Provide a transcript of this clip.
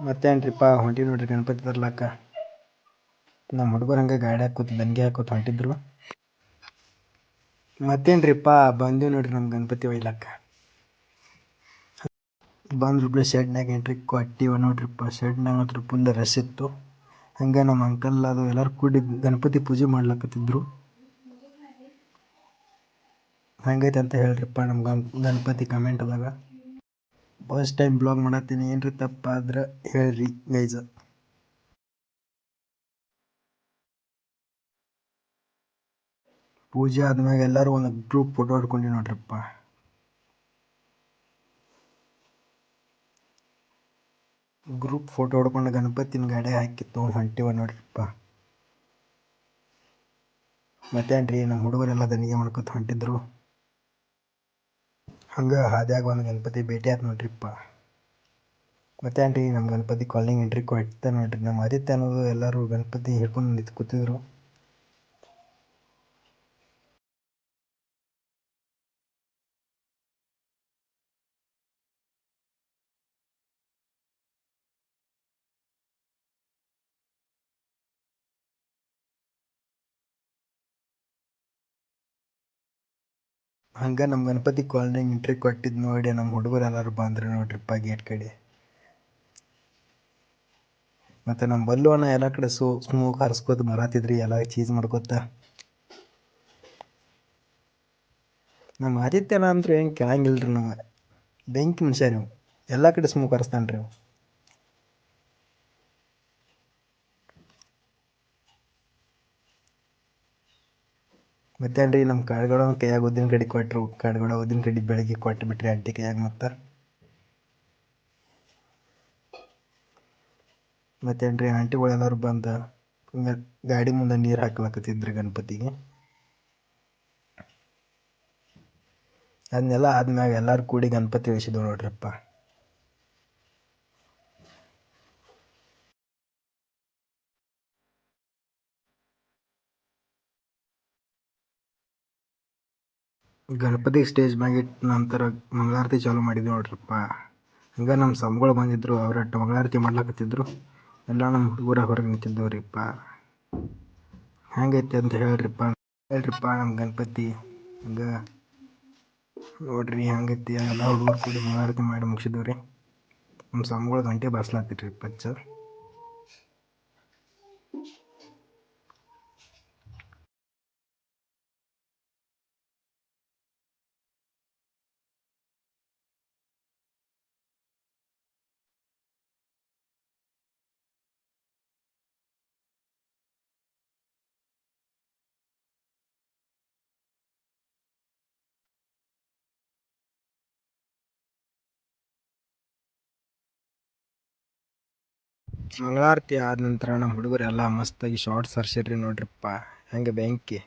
ಮತ್ತೇನ್ರಿಪ್ಪ ಹೊಂಟಿ ನೋಡ್ರಿ ಗಣಪತಿ ತರ್ಲಾಕ. ನಮ್ಮ ಹುಡುಗರು ಹಂಗೆ ಗಾಡಿ ಕೂತು ದನ್ಗೆ ಹಾಕೋತ ಹೊಂಟಿದ್ರು. ಮತ್ತೇನ್ರಿಪ್ಪ, ಬಂದೀವಿ ನೋಡ್ರಿ ನಮ್ಮ ಗಣಪತಿ ಒಯ್ಲಕ್ಕ ಬಂದ್ರಿಬ್ರು ಶೆಡ್ನಾಗ ಎಂಟ್ರಿ ಕೊಟ್ಟಿವ ನೋಡ್ರಿಪ್ಪ ಶೆಡ್ನಾಗ ಮಾತ್ರ ಪುಂದ ರಶ್ ಇತ್ತು. ಹಂಗೆ ನಮ್ಮ ಅಂಕಲ್ ಅದು ಎಲ್ಲರೂ ಕೂಡಿ ಗಣಪತಿ ಪೂಜೆ ಮಾಡ್ಲಕತ್ತಿದ್ರು. ಹಂಗೈತೆ ಅಂತ ಹೇಳ್ರಿಪ್ಪ ನಮ್ಮ ಗಣಪತಿ ಗಣಪತಿ ಕಮೆಂಟ್ದಾಗ ಫಸ್ಟ್ ಟೈಮ್ ಬ್ಲಾಗ್ ಮಾಡತ್ತೀನಿ. ಏನ್ರಿ ತಪ್ಪಾದ್ರೆ ಹೇಳ್ರಿ ಗೈಜ ಪೂಜೆ ಆದ್ಮ್ಯಾಗ ಎಲ್ಲರೂ ಒಂದು ಗ್ರೂಪ್ ಫೋಟೋ ಹಿಡ್ಕೊಂಡಿ ನೋಡ್ರಿಪ್ಪ. ಗ್ರೂಪ್ ಫೋಟೋ ಹೊಡ್ಕೊಂಡು ಗಣಪತಿನ ಗಾಡಿ ಹಾಕಿತ್ತು ಹೊಂಟಿವ ನೋಡ್ರಿಪ್ಪ. ಮತ್ತೇನ್ರಿ ನಮ್ಮ ಹುಡುಗರೆಲ್ಲ ದನಿಗೆ ಮಾಡ್ಕೊತ ಹೊಂಟಿದ್ರು. ಹಂಗೆ ಹಾದ್ಯಾಗ ಒಂದು ಗಣಪತಿ ಭೇಟಿ ಆಯ್ತು ನೋಡ್ರಿಪ್ಪ ಮತ್ತೇನ್ರಿ ನಮ್ಮ ಗಣಪತಿ ಕಾಲಿಂಗ್ ಎಂಟ್ರಿ ಕೊಟ್ಟ ನೋಡ್ರಿ. ನಮ್ಮ ಆದಿತ್ಯ ಅನ್ನೋದು ಎಲ್ಲರೂ ಗಣಪತಿ ಹಿಡ್ಕೊಂಡು ನಿಂತು ಕೂತಿದ್ರು. ಹಂಗೆ ನಮ್ಮ ಗಣಪತಿ ಕಾಲನಿಗೆ ಎಂಟ್ರಿ ಕೊಟ್ಟಿದ್ದು ನೋಡಿ ನಮ್ಮ ಹುಡುಗರು ಎಲ್ಲರೂ ಬಂದರು ನೋಡ್ರಿಪ್ಪ ಗೇಟ್ ಕಡೆ. ಮತ್ತು ನಮ್ಮ ಬಲ್ಲು ಅಣ್ಣ ಎಲ್ಲ ಕಡೆ ಸೋ ಸ್ಮೋಕ್ ಹಾರಿಸ್ಕೋತ ಮರಾತಿದ್ರಿ, ಎಲ್ಲ ಚೀಸ್ ಮಾಡ್ಕೋತ. ನಮ್ಮ ಆದಿತ್ಯನ ಅಂದ್ರೆ ಏನು ಕೇಳಂಗಿಲ್ಲ ರೀ ನಾವು ಬೆಂಕಿ ಮನುಷ್ಯ ನೀವು ಎಲ್ಲ ಕಡೆ ಸ್ಮೋಕ್ ಹಾರಿಸ್ತಾನೆ ರೀ ಮತ್ತೇನ್ರಿ ನಮ್ಮ ಕಾಳುಗಳು ಕೈಯಾಗ ಉದ್ದಿನ ಕಡ್ಡಿ ಕೊಟ್ಟರು ಕಾಳುಗಳು ಉದ್ದಿನ ಕಡ್ಡಿ ಬೆಳಗ್ಗೆ ಕೊಟ್ಟು ಬಿಟ್ರಿ ಆಂಟಿ ಕೈಯಾಗ ಮತ್ತು. ಮತ್ತೇನ್ರಿ ಆಂಟಿಗಳು ಎಲ್ಲರೂ ಬಂದು ಗಾಡಿ ಮುಂದೆ ನೀರು ಹಾಕ್ಲಕತ್ತಿದ್ರಿ ಗಣಪತಿಗೆ. ಅದನ್ನೆಲ್ಲ ಆದ್ಮ್ಯಾಗ ಎಲ್ಲರೂ ಕೂಡಿ ಗಣಪತಿ ಇಳಿಸಿದ್ವು ನೋಡ್ರಪ್ಪ. ಗಣಪತಿ ಸ್ಟೇಜ್ ಮ್ಯಾಗ ಇಟ್ಟು ನಂತರ ಮಂಗಳಾರತಿ ಚಾಲು ಮಾಡಿದ್ವಿ ನೋಡ್ರಪ್ಪ. ಹಂಗೆ ನಮ್ಮ ಸಮಗಳು ಬಂದಿದ್ರು ಅವ್ರಟ್ಟು ಮಂಗಳಾರತಿ ಮಾಡ್ಲಕತ್ತಿದ್ರು. ಎಲ್ಲ ನಮ್ಮ ಹುಡುಗರ ಹೊರಗೆ ನಿಂತಿದ್ದವ್ರಿಪ್ಪ. ಹೆಂಗೈತಿ ಅಂತ ಹೇಳ್ರಿಪ್ಪ ಹೇಳ್ರಿಪ್ಪ ನಮ್ಮ ಗಣಪತಿ. ಹಂಗೆ ನೋಡ್ರಿ ಹೆಂಗೈತಿ ಎಲ್ಲ ಹುಡುಗರು ಕೂಡಿ ಮಂಗಳಾರತಿ ಮಾಡಿ ಮುಗಿಸಿದ್ವಿ ರೀ ನಮ್ಮ ಸಮಗಳು ಗಂಟೆ ಬಾರ್ಸ್ಲತ್ತಿರ್ರಿ ಪಚ್ಚ ಮಂಗಳಾರತಿ ಆದ ನಂತರ ನಮ್ಮ ಹುಡುಗರೆಲ್ಲ ಮಸ್ತಾಗಿ ಶಾರ್ಟ್ಸ್ ಹರ್ಸಿರ್ರಿ ನೋಡ್ರಿಪ್ಪ. ಹೆಂಗೆ ಬೆಂಕಿ.